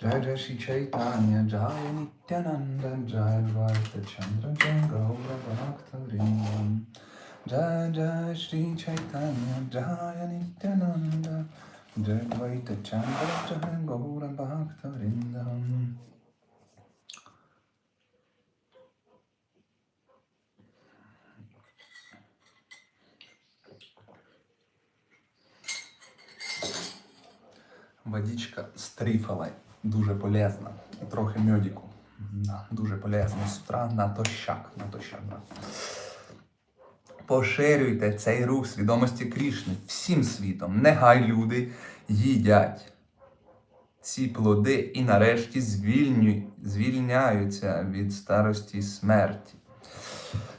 Jai Jai Shri Chaitanya Jai Nityananda Jai Advaita Chandra Jai Gaura Bhakta Vrindam Jai Jai Shri Chaitanya Jai Nityananda Jai Advaita Chandra Jai Gaura Bhakta Vrindam Водичка з трифалой. Дуже полезна. Трохи мьодику. Да, дуже полезно з утра натощак. натощак да. Поширюйте цей рух свідомості Крішни всім світом. Нехай люди їдять ці плоди і нарешті звільню... звільняються від старості смерті.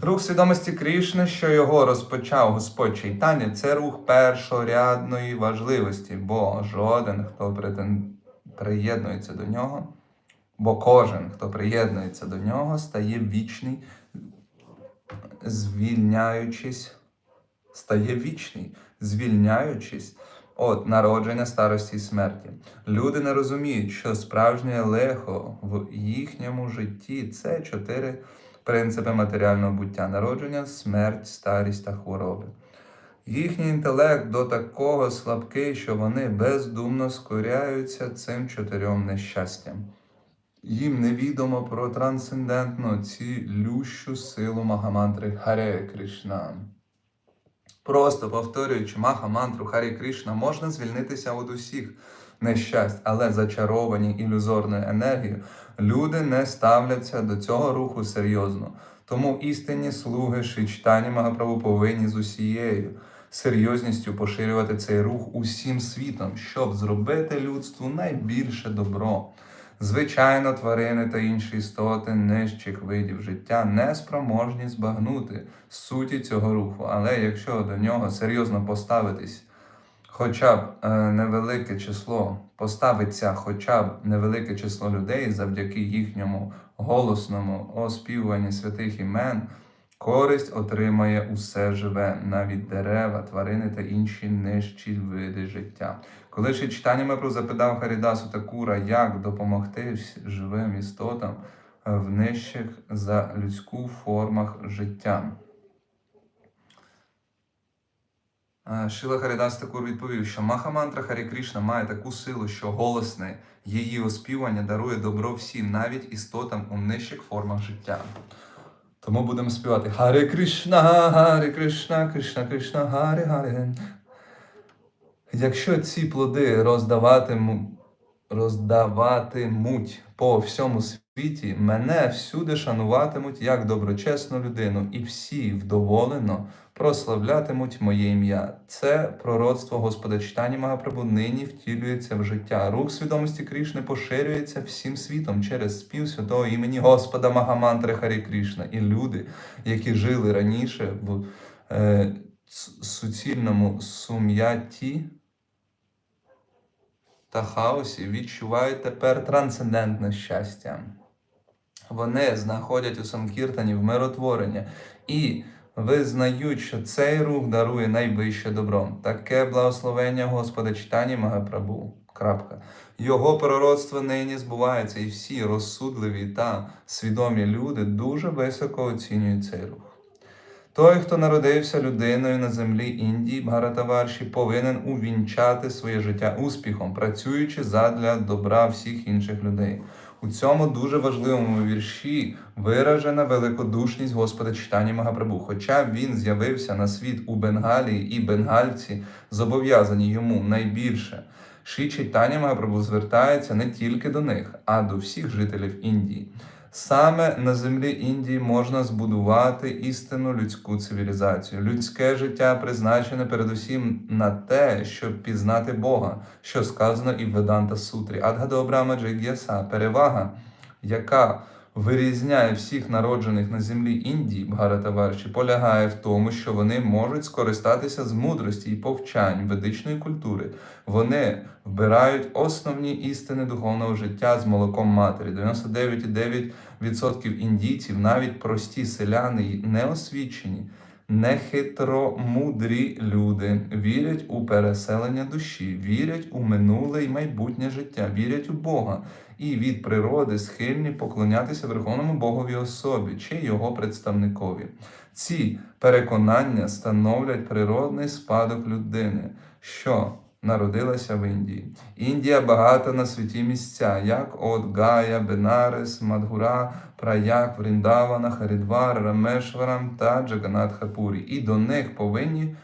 Рух свідомості Крішни, що його розпочав Господь Чайтаня, це рух першорядної важливості, бо жоден, хто претен... приєднується до нього, бо кожен, хто приєднується до нього, стає вічний, звільняючись, стає вічний, звільняючись від народження старості і смерті. Люди не розуміють, що справжнє лехо в їхньому житті це чотири принципи матеріального буття народження, смерть, старість та хвороби. Їхній інтелект до такого слабкий, що вони бездумно скоряються цим чотирьом нещастям. Їм невідомо про трансцендентну цілющу силу Магамантри Харе Кришна. Просто повторюючи Маха-мантру Харі Кришна, можна звільнитися від усіх нещасть, але зачаровані ілюзорною енергією, люди не ставляться до цього руху серйозно. Тому істинні слуги Шичтані Магаправу повинні з усією серйозністю поширювати цей рух усім світом, щоб зробити людству найбільше добро. Звичайно, тварини та інші істоти нижчих видів життя не спроможні збагнути суті цього руху, але якщо до нього серйозно поставитись, хоча б е, невелике число поставиться хоча б невелике число людей завдяки їхньому голосному оспівуванні святих імен, користь отримає усе живе, навіть дерева, тварини та інші нижчі види життя. Коли ще читання Мепру запитав Харідасу Такура, як допомогти живим істотам е, в нижчих за людську формах життя. Е, Шила Харідас Такур відповів, що Махамантра Харі Кришна має таку силу, що голосне її оспівання дарує добро всім, навіть істотам у нижчих формах життя. Тому будемо співати Харе Кришна, Харе Кришна, Кришна Кришна, Харе Харе. Якщо ці плоди роздаватимуть, роздаватимуть по всьому світі, мене всюди шануватимуть як доброчесну людину, і всі вдоволено прославлятимуть моє ім'я. Це пророцтво Господа читання Магапрабу нині втілюється в життя. Рух свідомості Крішни поширюється всім світом через спів святого імені Господа Магамантри Харі Крішна. І люди, які жили раніше в е, суцільному сум'ятті та хаосі, відчувають тепер трансцендентне щастя. Вони знаходять у Санкіртані вмиротворення і визнають, що цей рух дарує найвище добро. Таке благословення Господа читання Магапрабу. Крапка. Його пророцтво нині збувається, і всі розсудливі та свідомі люди дуже високо оцінюють цей рух. Той, хто народився людиною на землі Індії, Бгаратаварші, повинен увінчати своє життя успіхом, працюючи задля добра всіх інших людей. У цьому дуже важливому вірші виражена великодушність Господа читання Магапрабу. Хоча він з'явився на світ у Бенгалії, і бенгальці зобов'язані йому найбільше. Ші читання Магапрабу звертається не тільки до них, а до всіх жителів Індії. Саме на землі Індії можна збудувати істинну людську цивілізацію. Людське життя призначене передусім на те, щоб пізнати Бога, що сказано і в Веданта Сутрі. Адгадобрама Джиг'яса перевага, яка вирізняє всіх народжених на землі Індії, Бхаратаварші, полягає в тому, що вони можуть скористатися з мудрості і повчань ведичної культури. Вони вбирають основні істини духовного життя з молоком матері. 99,9% індійців, навіть прості селяни неосвічені, нехитромудрі люди, вірять у переселення душі, вірять у минуле і майбутнє життя, вірять у Бога і від природи схильні поклонятися Верховному Богові особі чи його представникові. Ці переконання становлять природний спадок людини, що народилася в Індії. Індія багата на святі місця, як от Гая, Бенарес, Мадгура, Праяк, Вріндавана, Харідвар, Рамешварам та Джаганатхапурі. І до них повинні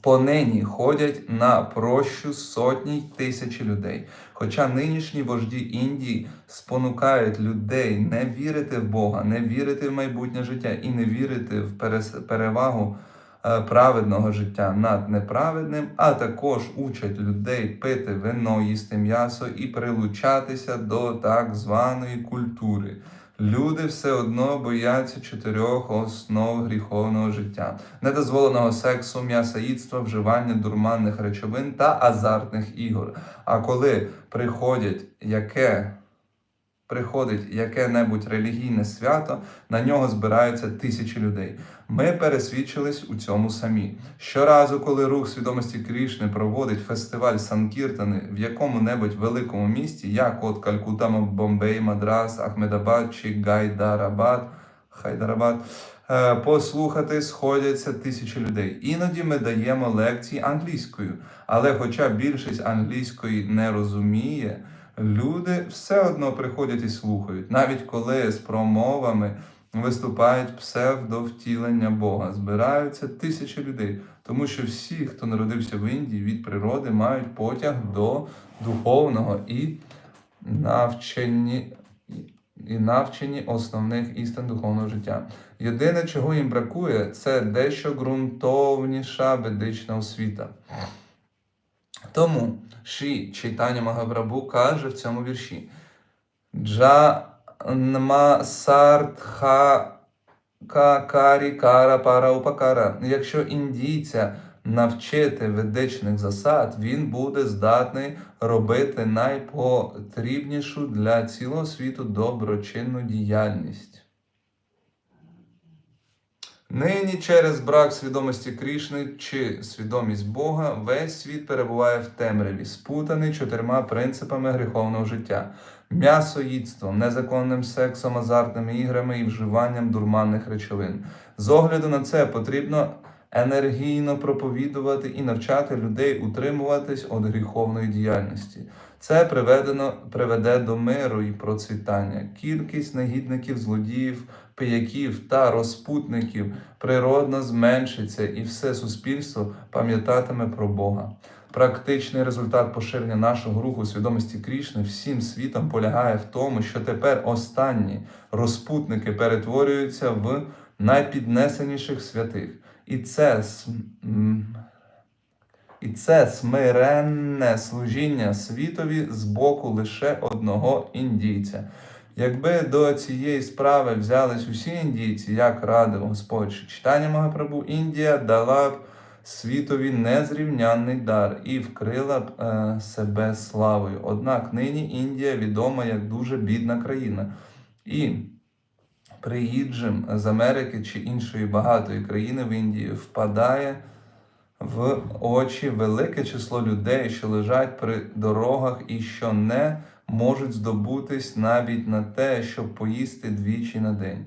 понині ходять на прощу сотні й тисячі людей. Хоча нинішні вожді Індії спонукають людей не вірити в Бога, не вірити в майбутнє життя і не вірити в перевагу праведного життя над неправедним, а також учать людей пити вино, їсти м'ясо і прилучатися до так званої культури. Люди все одно бояться чотирьох основ гріховного життя: недозволеного сексу, м'ясоїдства, вживання дурманних речовин та азартних ігор. А коли приходять яке приходить яке-небудь релігійне свято, на нього збираються тисячі людей. Ми пересвідчились у цьому самі. Щоразу, коли рух свідомості Крішни проводить фестиваль Санкіртани в якому-небудь великому місті, як от Калькута, Бомбей, Мадрас, Ахмедабад чи Гайдарабад, Хайдарабад, е, послухати сходяться тисячі людей. Іноді ми даємо лекції англійською, але хоча більшість англійської не розуміє, люди все одно приходять і слухають, навіть коли з промовами виступають псевдовтілення Бога. Збираються тисячі людей, тому що всі, хто народився в Індії від природи, мають потяг до духовного і навчені. І навчені основних істин духовного життя. Єдине, чого їм бракує, це дещо ґрунтовніша ведична освіта. Тому Ші Чайтаня Магабрабу каже в цьому вірші: Джанма сартха карі кара пара упакара. Якщо індійця навчити ведичних засад, він буде здатний робити найпотрібнішу для цілого світу доброчинну діяльність. Нині через брак свідомості Крішни чи свідомість Бога весь світ перебуває в темряві, спутаний чотирма принципами гріховного життя: м'ясоїдством, незаконним сексом, азартними іграми і вживанням дурманних речовин. З огляду на це потрібно енергійно проповідувати і навчати людей утримуватись від гріховної діяльності. Це приведено, приведе до миру і процвітання. Кількість негідників, злодіїв, пияків та розпутників природно зменшиться, і все суспільство пам'ятатиме про Бога. Практичний результат поширення нашого руху свідомості Крішни всім світом полягає в тому, що тепер останні розпутники перетворюються в найпіднесеніших святих. І це і це смиренне служіння світові з боку лише одного індійця. Якби до цієї справи взялись усі індійці, як радив Господь читання Магапрабу, Індія дала б світові незрівнянний дар і вкрила б е, себе славою. Однак нині Індія відома як дуже бідна країна. І приїжджим з Америки чи іншої багатої країни в Індії впадає в очі велике число людей, що лежать при дорогах і що не можуть здобутись навіть на те, щоб поїсти двічі на день.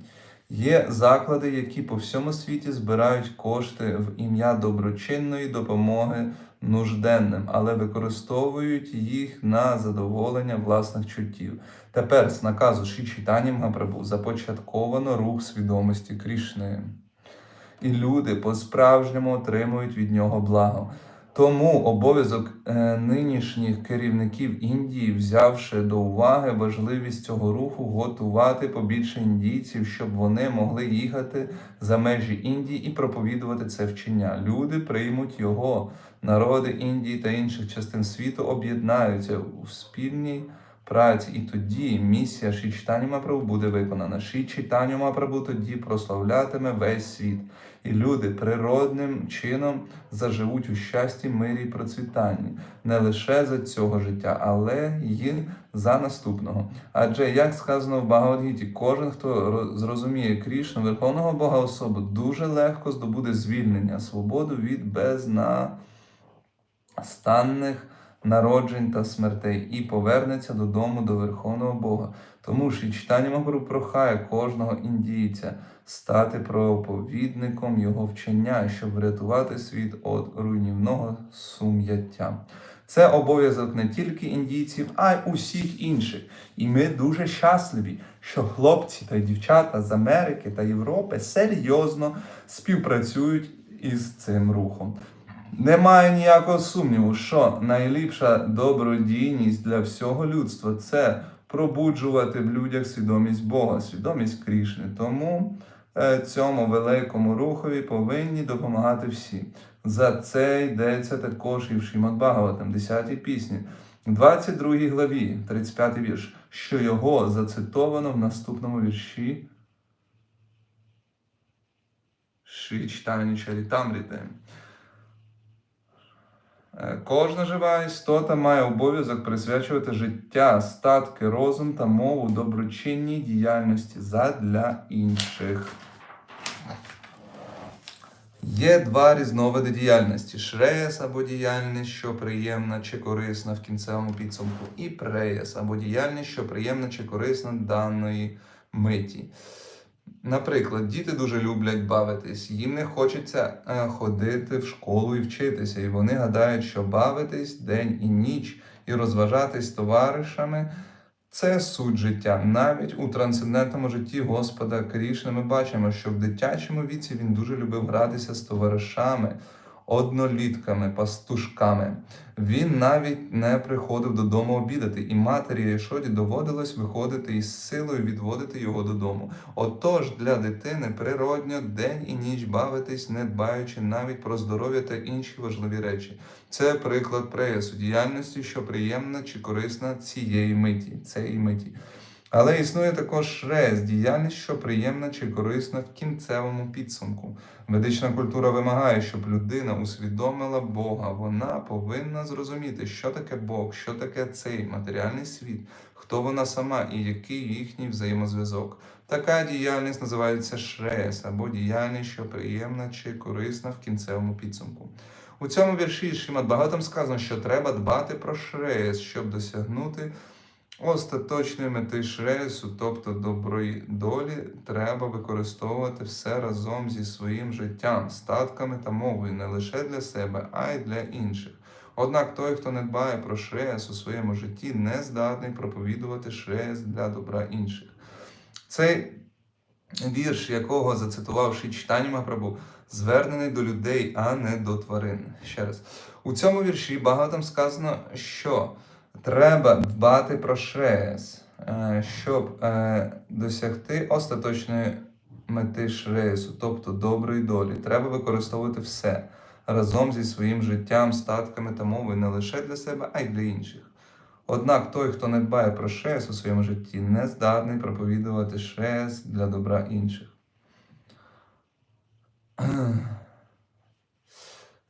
Є заклади, які по всьому світі збирають кошти в ім'я доброчинної допомоги нужденним, але використовують їх на задоволення власних чуттів. Тепер з наказу Ші Чайтані Магапрабу започатковано рух свідомості Крішни. І люди по-справжньому отримують від нього благо. Тому обов'язок е, нинішніх керівників Індії, взявши до уваги важливість цього руху, готувати побільше індійців, щоб вони могли їхати за межі Індії і проповідувати це вчення. Люди приймуть його. Народи Індії та інших частин світу об'єднаються у спільній праці, і тоді місія Ші Читання Мапрабу буде виконана. Ші Читання Мапрабу тоді прославлятиме весь світ, і люди природним чином заживуть у щасті, мирі і процвітанні, не лише за цього життя, але й за наступного. Адже, як сказано в Багавадгіті, кожен, хто зрозуміє Крішну, Верховного Бога особу, дуже легко здобуде звільнення, свободу від безнастанних народжень та смертей і повернеться додому до Верховного Бога. Тому ж і читання Махару прохає кожного індійця стати проповідником його вчення, щоб врятувати світ від руйнівного сум'яття. Це обов'язок не тільки індійців, а й усіх інших. І ми дуже щасливі, що хлопці та дівчата з Америки та Європи серйозно співпрацюють із цим рухом. Немає ніякого сумніву, що найліпша добродійність для всього людства це пробуджувати в людях свідомість Бога, свідомість Крішни. Тому е, цьому великому рухові повинні допомагати всі. За це йдеться також і в Шімат Бхагаватам, 10 пісні, 22 главі, 35 вірш, що його зацитовано в наступному вірші Шрі Читання Чарітамріти. Е, Кожна жива істота має обов'язок присвячувати життя, статки, розум та мову доброчинній діяльності задля інших. Є два різновиди діяльності: шреяс або діяльність, що приємна чи корисна в кінцевому підсумку, і преяс або діяльність, що приємна чи корисна даної миті. Наприклад, діти дуже люблять бавитись, їм не хочеться е, ходити в школу і вчитися, і вони гадають, що бавитись день і ніч і розважатись товаришами це суть життя. Навіть у трансцендентному житті Господа Крішни ми бачимо, що в дитячому віці він дуже любив гратися з товаришами, однолітками, пастушками. Він навіть не приходив додому обідати, і матері Єшоді доводилось виходити із силою відводити його додому. Отож, для дитини природньо день і ніч бавитись, не дбаючи навіть про здоров'я та інші важливі речі. Це приклад преясу, діяльності, що приємна чи корисна цієї миті, цієї миті. Але існує також шрес, діяльність, що приємна чи корисна в кінцевому підсумку. Медична культура вимагає, щоб людина усвідомила Бога. Вона повинна зрозуміти, що таке Бог, що таке цей матеріальний світ, хто вона сама і який їхній взаємозв'язок. Така діяльність називається шрес або діяльність, що приємна чи корисна в кінцевому підсумку. У цьому вірші Шимат Багатам сказано, що треба дбати про шреєс, щоб досягнути остаточної мети шреєсу, тобто доброї долі, треба використовувати все разом зі своїм життям, статками та мовою, не лише для себе, а й для інших. Однак той, хто не дбає про шреєс у своєму житті, не здатний проповідувати шреєс для добра інших. Цей вірш, якого зацитував Ші Читання Махапрабху, звернений до людей, а не до тварин. Ще раз. У цьому вірші багато сказано, що треба дбати про шреєс, е, щоб е, досягти остаточної мети шреєсу, тобто доброї долі. Треба використовувати все разом зі своїм життям, статками та мовою не лише для себе, а й для інших. Однак той, хто не дбає про шреєс у своєму житті, не здатний проповідувати шреєс для добра інших.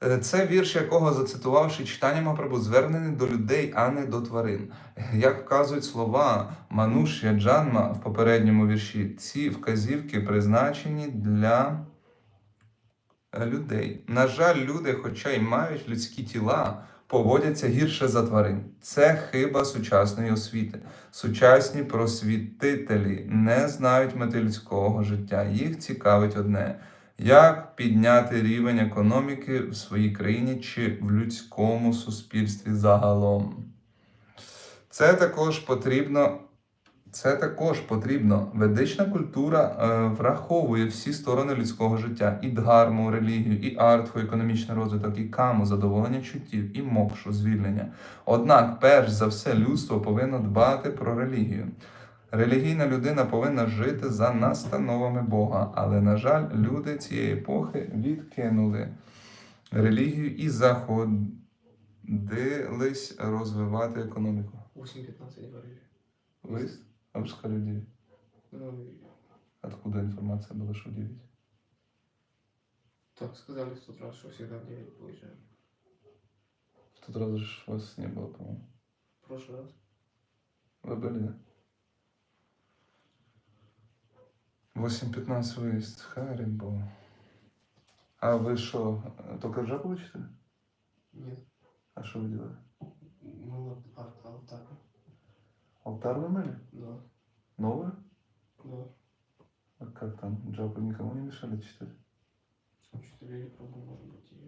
Е, Це вірш, якого зацитувавши читання Мапрабу, звернений до людей, а не до тварин. Як вказують слова Манушя Джанма в попередньому вірші, ці вказівки призначені для е, людей. На жаль, люди, хоча й мають людські тіла, поводяться гірше за тварин. Це хиба сучасної освіти. Сучасні просвітителі не знають мети людського життя. Їх цікавить одне. Як підняти рівень економіки в своїй країні чи в людському суспільстві загалом? Це також потрібно. Це також потрібно. Ведична культура е, враховує всі сторони людського життя: і дгарму, релігію, і артху, економічний розвиток, і каму, задоволення чуттів, і мокшу, звільнення. Однак, перш за все, людство повинно дбати про релігію. Релігійна людина повинна жити за настановами Бога, але, на жаль, люди цієї епохи відкинули релігію і заходились розвивати економіку. 8.15 говорили. Выезд? А вы сказали 9. Ну, и Откуда информация была, что 9? так сказали в тот раз, что всегда в 9 выезжаем. В тот раз же вас не было, по-моему. В прошлый раз. Вы были, да? 8.15 выезд. Харин был. А вы что, только жабу читали? Нет. А что вы делали? Ну, вот арт, алтарь. Алтарь вы мыли? Да. Новую? Да. А как там? Джабу никому не мешали читать? Учителей, правда, может быть, и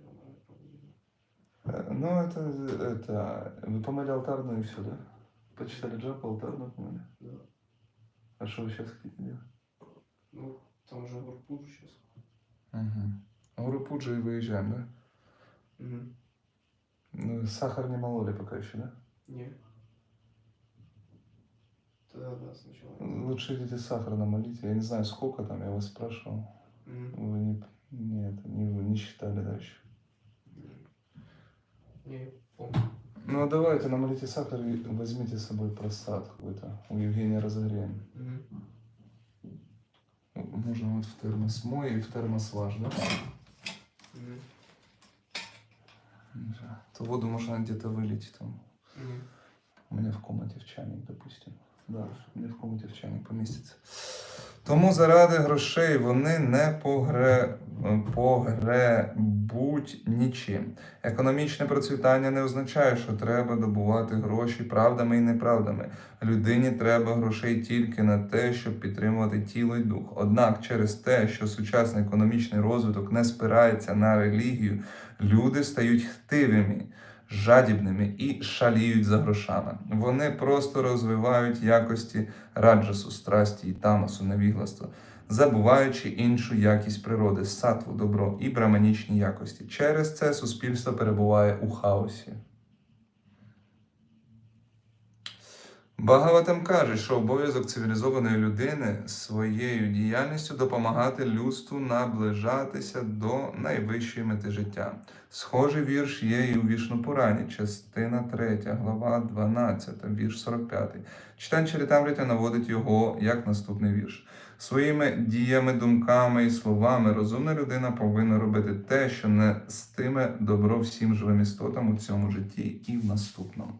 Э, Ну, это, это... Вы помыли алтарную и все, да? Почитали джабу, алтарную помыли? Да. А что вы сейчас хотите делать? Ну, там же Гурпур сейчас. Угу. Урупуджи и выезжаем, да? Угу. Ну, сахар не мололи пока еще, да? Не. Тогда да, сначала. Лучше идите сахар намолите. Я не знаю, сколько там, я вас спрашивал. Мгм. Вы не, нет, не, вы не считали дальше. Не помню. Ну, давайте намолите сахар и возьмите с собой просад какой-то. У Евгения разогреем. Мгм. Можно вот в термос мой и в термос ваш, да? То воду можно где-то вылить там. У меня в комнате в чайник, допустим. Да, у мене в комнаті в чайник поміститься. Тому заради грошей вони не погре... погребуть нічим. Економічне процвітання не означає, що треба добувати гроші правдами і неправдами. Людині треба грошей тільки на те, щоб підтримувати тіло і дух. Однак через те, що сучасний економічний розвиток не спирається на релігію, люди стають хтивими жадібними і шаліють за грошами. Вони просто розвивають якості раджасу, страсті і тамасу, невігластва, забуваючи іншу якість природи, сатву, добро і браманічні якості. Через це суспільство перебуває у хаосі. Багаватам каже, що обов'язок цивілізованої людини своєю діяльністю допомагати людству наближатися до найвищої мети життя. Схожий вірш є і у Вішну Пурані, частина 3, глава 12, вірш 45. Читань Чарітамріта наводить його як наступний вірш. Своїми діями, думками і словами розумна людина повинна робити те, що нестиме добро всім живим істотам у цьому житті і в наступному.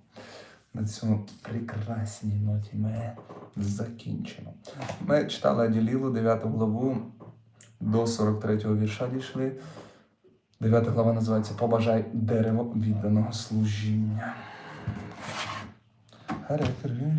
На цьому прекрасній ноті ми закінчимо. Ми читали Аділілу 9 главу до 43-го вірша дійшли. 9 глава називається Побажай дерево відданого служіння.